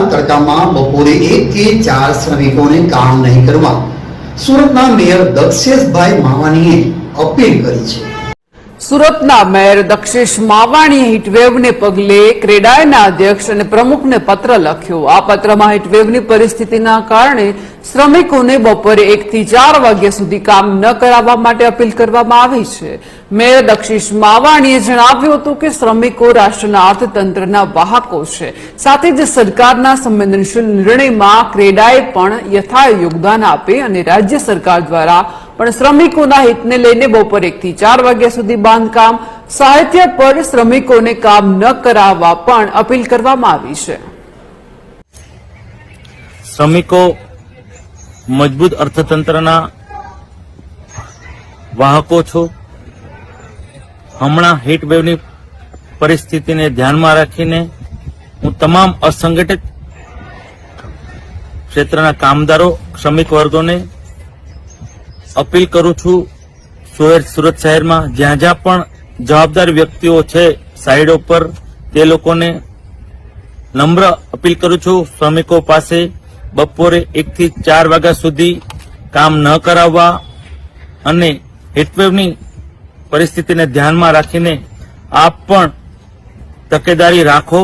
તડકામાં બપોરે એક થી ચાર શ્રમિકોને કામ નહીં કરવા. સુરતના મેયર દક્ષેશભાઈ માવાનીએ અપીલ કરી છે. સુરતના મેયર દક્ષેશ માવાણીએ હીટવેવને પગલે ક્રેડાયના અધ્યક્ષ અને પ્રમુખને પત્ર લખ્યો. આ પત્રમાં હીટવેવની પરિસ્થિતિના કારણે શ્રમિકોને બપોરે એકથી ચાર વાગ્યા સુધી કામ ન કરાવવા માટે અપીલ કરવામાં આવી છે. મેયર દક્ષેશ માવાણીએ જણાવ્યું હતું કે શ્રમિકો રાષ્ટ્રના અર્થતંત્રના વાહકો છે. સાથે જ સરકારના સંવેદનશીલ નિર્ણયમાં ક્રેડાએ પણ યથા યોગદાન આપે અને રાજ્ય સરકાર દ્વારા પણ શ્રમિકોના હિતને લઈને બપોર એકથી ચાર વાગ્યા સુધી બાંધકામ, સાહિત્ય પર શ્રમિકોને કામ ન કરાવવા પણ અપીલ કરવામાં આવી છે. શ્રમિકો મજબૂત અર્થતંત્રના વાહકો છો. હમણાં હીટવેવની પરિસ્થિતિને ધ્યાનમાં રાખીને હું તમામ અસંગઠિત ક્ષેત્રના કામદારો, શ્રમિક વર્ગોને અપીલ કરું છું સુરત સુરત શહેરમાં જ્યાં જ્યાં પણ જવાબદાર વ્યક્તિઓ છે સાઈડો પર તે લોકોને નમ્ર અપીલ કરું છું. શ્રમિકો પાસે બપોરે એકથી ચાર વાગ્યા સુધી કામ ન કરાવવા અને હીટવેવની પરિસ્થિતિને ધ્યાનમાં રાખીને આપ પણ તકેદારી રાખો.